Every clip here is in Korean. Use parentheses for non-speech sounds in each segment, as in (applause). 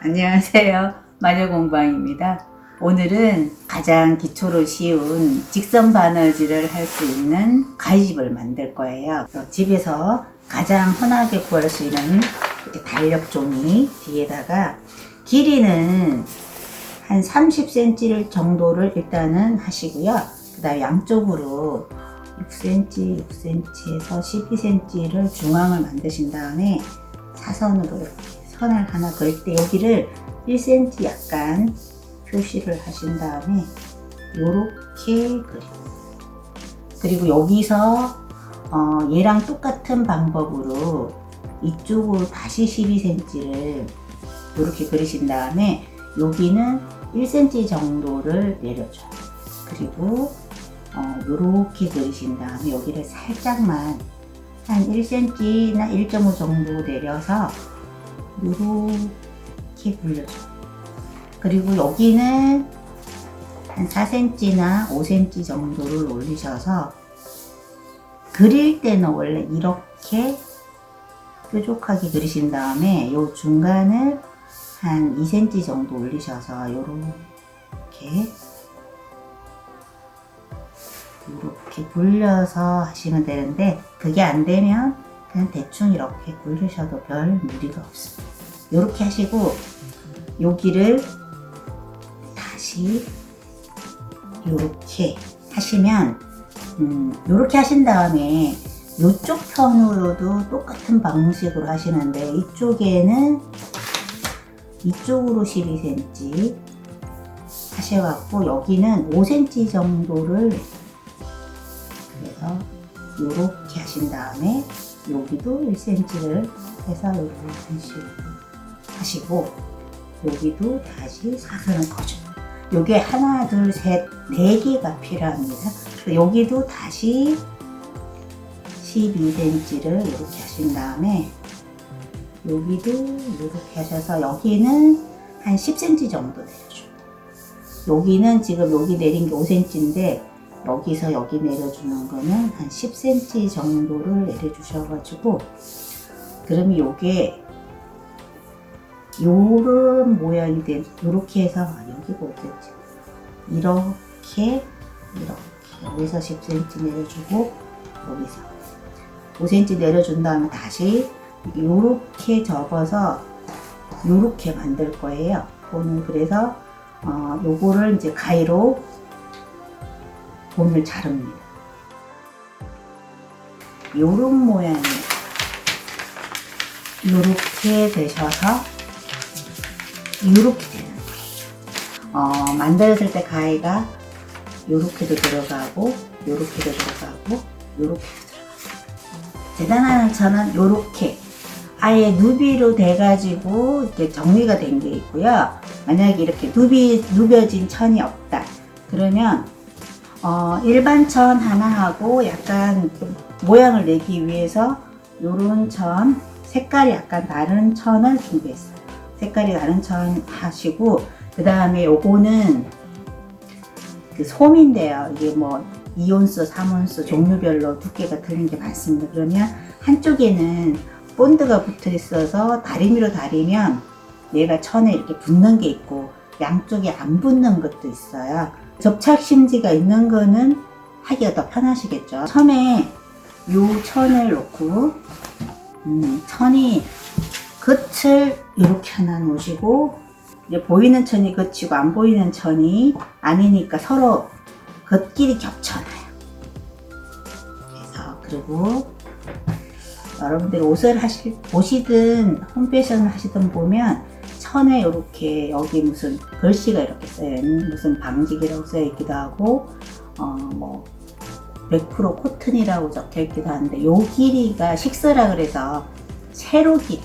안녕하세요. 마녀공방입니다. 오늘은 가장 기초로 쉬운 직선 바느질을 할 수 있는 가위집을 만들 거예요. 집에서 가장 흔하게 구할 수 있는 달력 종이 뒤에다가 길이는 한 30cm 정도를 일단은 하시고요. 그 다음에 양쪽으로 6cm, 6cm에서 12cm를 중앙을 만드신 다음에 사선으로 이렇게 선을 하나 그을 때 여기를 1cm 약간 표시를 하신 다음에 요렇게 그리고 그리고 여기서 어, 얘랑 똑같은 방법으로 이쪽으로 다시 12cm를 이렇게 그리신 다음에 여기는 1cm 정도를 내려줘요. 그리고 어, 이렇게 그리신 다음에 여기를 살짝만 한 1cm나 1.5 정도 내려서 이렇게 굴려줘요. 그리고 여기는 한 4cm나 5cm 정도를 올리셔서 그릴 때는 원래 이렇게 뾰족하게 그리신 다음에 이 중간을 한 2cm 정도 올리셔서 이렇게 이렇게 굴려서 하시면 되는데 그게 안 되면 그냥 대충 이렇게 굴리셔도 별 무리가 없습니다. 이렇게 하시고 여기를 다시 이렇게 하시면 음, 이렇게 하신 다음에 이쪽 편으로도 똑같은 방식으로 하시는데 이쪽에는 이쪽으로 12cm 하셔갖고 여기는 5cm 정도를 그래서 이렇게 하신 다음에 여기도 1cm를 해서 식으로 하시고 여기도 다시 사선을 거줘. 요게 하나, 둘, 셋, 네 개가 필요합니다. 그래서 여기도 다시 12cm를 이렇게 하신 다음에 여기도 이렇게 하셔서 여기는 한 10cm 정도 내려줘요. 여기는 지금 여기 내린 게 5cm인데 여기서 여기 내려주는 거는 한 10cm 정도를 내려주셔가지고 그러면 요게 요런 모양이 된 요렇게 해서 아, 여기가 어땠지? 이렇게 이렇게. 여기서 10cm 내려주고 여기서 5cm 내려준 다음에 다시 요렇게 접어서 요렇게 만들 거예요. 오늘 그래서 어, 요거를 이제 가위로 본을 자릅니다 요런 모양이 요렇게 되셔서 이렇게 되는 거예요. 어, 만들었을 때 가위가 요렇게도 들어가고 요렇게도 들어가고 요렇게도 들어가고 대단한 저는 요렇게 아예 누비로 돼가지고 이렇게 정리가 된 게 있고요. 만약에 이렇게 누비 누벼진 천이 없다. 그러면 어, 일반 천 하나 하고 약간 좀 모양을 내기 위해서 요런 천 색깔이 약간 다른 천을 준비했어요. 색깔이 다른 천 하시고 그 다음에 요거는 그 솜인데요. 이게 뭐 2온스, 3온스 종류별로 두께가 틀린 게 많습니다. 그러면 한쪽에는 본드가 붙어 있어서 다리미로 다리면 얘가 천에 이렇게 붙는 게 있고 양쪽에 안 붙는 것도 있어요. 접착 심지가 있는 거는 하기가 더 편하시겠죠. 처음에 요 천을 놓고 음, 천이 끝을 이렇게 하나 놓으시고 이제 보이는 천이 끝이고 안 보이는 천이 아니니까 서로 겉길이 겹쳐놔요. 그래서 그리고 여러분들이 옷을 하실 보시든 홈 패션을 하시든 보면 천에 이렇게 여기 무슨 글씨가 이렇게 써요. 무슨 방직이라고 써 있기도 하고 어뭐 100% 코튼이라고 적혀 있기도 하는데 요 길이가 식스라 그래서 세로 길이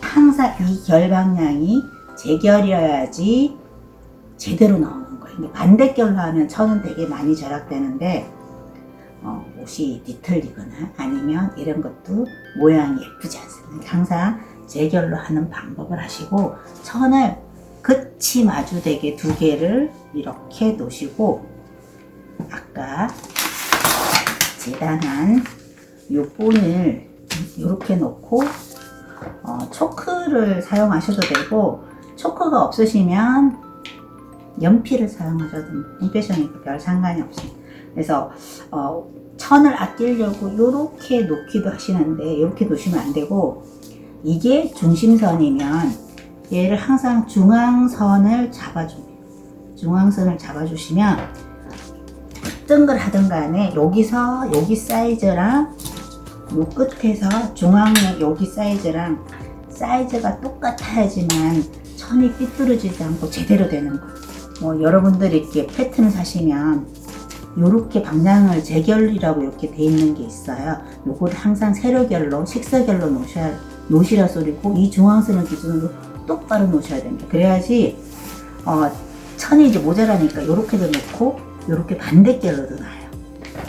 항상 이 결 방향이 제결이어야지 제대로 나오는 거예요. 반대결로 하면 천은 되게 많이 절약되는데 어, 옷이 뒤틀리거나 아니면 이런 것도 모양이 예쁘지 않습니다. 항상 제결로 하는 방법을 하시고 천을 끝이 마주되게 두 개를 이렇게 놓으시고 아까 재단한 요 본을 이렇게 놓고 어, 초크를 사용하셔도 되고 초크가 없으시면 연필을 사용하셔도 홈패션이니까 별 상관이 없습니다. 그래서 어, 천을 아끼려고 이렇게 놓기도 하시는데 이렇게 놓으시면 안 되고 이게 중심선이면 얘를 항상 중앙선을 잡아줍니다. 중앙선을 잡아주시면 어떤 걸 하든 간에 여기서 여기 사이즈랑 요 끝에서 중앙의 여기 사이즈랑 사이즈가 똑같아야지만 천이 삐뚤어지지 않고 제대로 되는 거예요. 뭐 여러분들이 이렇게 패턴을 사시면 요렇게 방향을 재결이라고 이렇게 돼 있는 게 있어요. 요거를 항상 세로결로 식사결로 놓으셔야 놓으시라 소리고 이 중앙선을 기준으로 똑바로 놓으셔야 됩니다. 그래야지 어, 천이 이제 모자라니까 요렇게도 놓고 요렇게 반대결로도 놔요.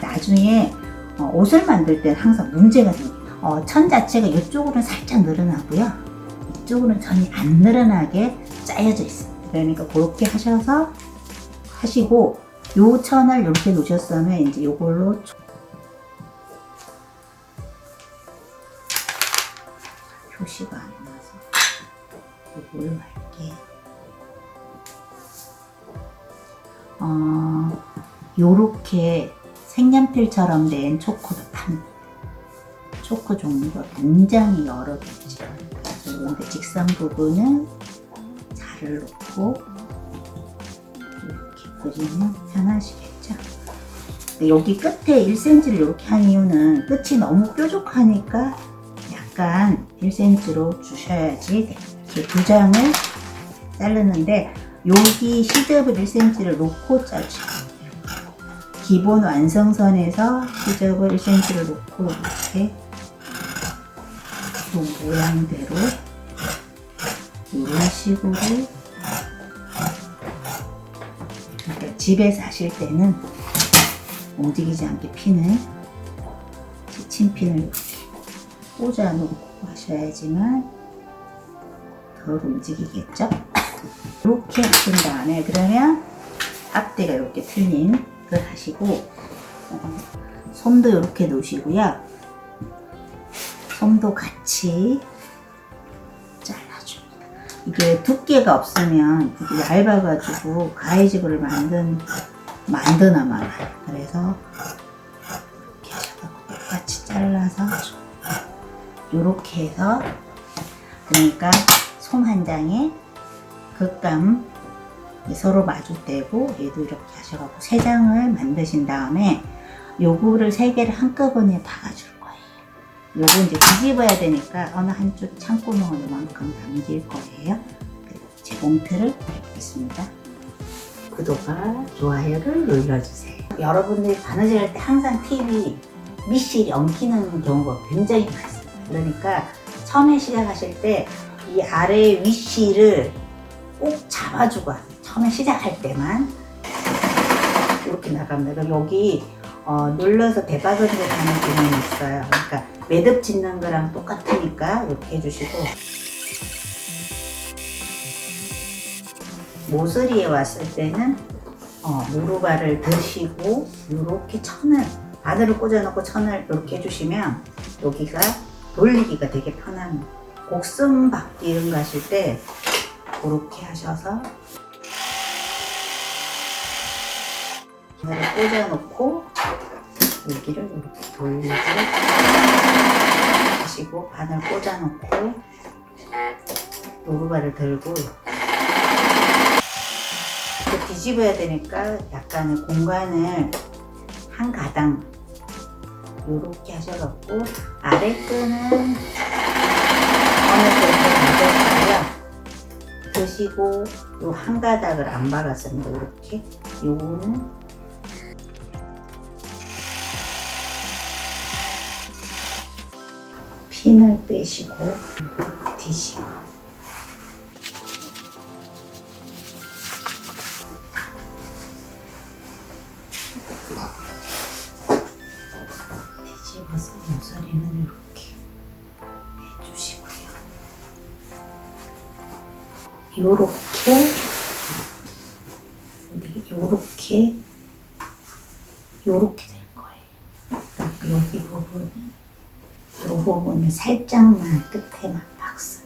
나중에 어, 옷을 만들 때는 항상 문제가 생겨요. 어, 천 자체가 이쪽으로는 살짝 늘어나고요. 이쪽으로는 전이 안 늘어나게 짜여져 있습니다. 그러니까 그렇게 하셔서 하시고 요 천을 이렇게 놓으셨으면 이제 요걸로 표시가 안 나서 요걸로 할게요. 어, 요렇게 색연필처럼 된 초코도 팝니다. 초코 종류가 굉장히 여러 개죠. 그런데 직선 부분은 자를 놓고 이렇게 그리면 편하시겠죠? 여기 끝에 1cm를 이렇게 한 이유는 끝이 너무 뾰족하니까 약간 1cm로 주셔야지 이렇게 두 장을 자르는데 여기 시접을 1cm를 놓고 돼요. 기본 완성선에서 시접을 1cm를 놓고 이렇게 그 모양대로 이런 식으로 그러니까 집에서 하실 때는 움직이지 않게 핀을 이렇게 꽂아 놓고 하셔야지만 덜 움직이겠죠? (laughs) 이렇게 하신 다음에 그러면 앞뒤가 이렇게 틀린 걸 하시고 어, 솜도 이렇게 놓으시고요. 솜도 같이 잘라줍니다. 이게 두께가 없으면 얇아가지고 가해지구를 만든 만드나 말아요. 그래서 이렇게 하셔서 똑같이 잘라서 이렇게 해서 그러니까 솜 한 장에 극감 서로 마주대고 얘도 이렇게 하셔가지고 세 장을 만드신 다음에 요거를 세 개를 한꺼번에 박아줄 거예요. 요거 이제 뒤집어야 되니까 어느 한쪽 창구멍을 요만큼 담길 거예요. 제 봉투를 해보겠습니다. 구독과 좋아요를 눌러주세요. 여러분들이 바느질 할 때 항상 팁이 미실이 엉키는 경우가 굉장히 많습니다. 그러니까 처음에 시작하실 때 이 아래 윗실을 꼭 잡아주고. 처음에 시작할 때만 이렇게 나갑니다. 여기 어, 눌러서 대박을 하는 기능이 있어요. 그러니까 매듭 짓는 거랑 똑같으니까 이렇게 해주시고 모서리에 왔을 때는 어, 무릎알을 드시고 이렇게 천을 바늘을 꽂아놓고 천을 이렇게 해주시면 여기가 돌리기가 되게 편합니다. 곡선 받기 이런 거 하실 때 그렇게 하셔서 꽂아놓고 여기를 이렇게 돌리고 하시고 바늘 꽂아놓고 노루발을 들고 뒤집어야 되니까 약간의 공간을 한 가당 이렇게 하셔갖고 아래 끈은 어느 정도 만들었고요. 드시고 요 한 가닥을 안 박았습니다. 이렇게 요거는 핀을 빼시고 뒤시고 요렇게 요렇게 요렇게 될 거예요. 여기 부분, 이 부분을 살짝만 끝에만 박스.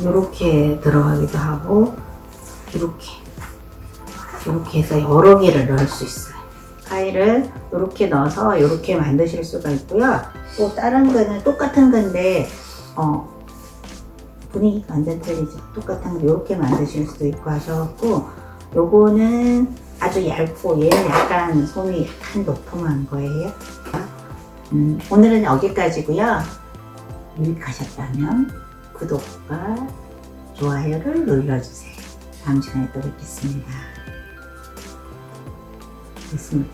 이렇게 들어가기도 하고 이렇게 이렇게 해서 여러 개를 넣을 수 있어요. 가위를 이렇게 넣어서 이렇게 만드실 수가 있고요. 또 다른 거는 똑같은 건데 어, 분위기가 완전 틀리죠. 똑같은 거 이렇게 만드실 수도 있고 하셔갖고 요거는 아주 얇고 얘는 약간 솜이 약간 도톰한 거예요. 음, 오늘은 여기까지고요. 유익하셨다면 구독과 좋아요를 눌러주세요. 다음 시간에 또 뵙겠습니다. 됐습니까?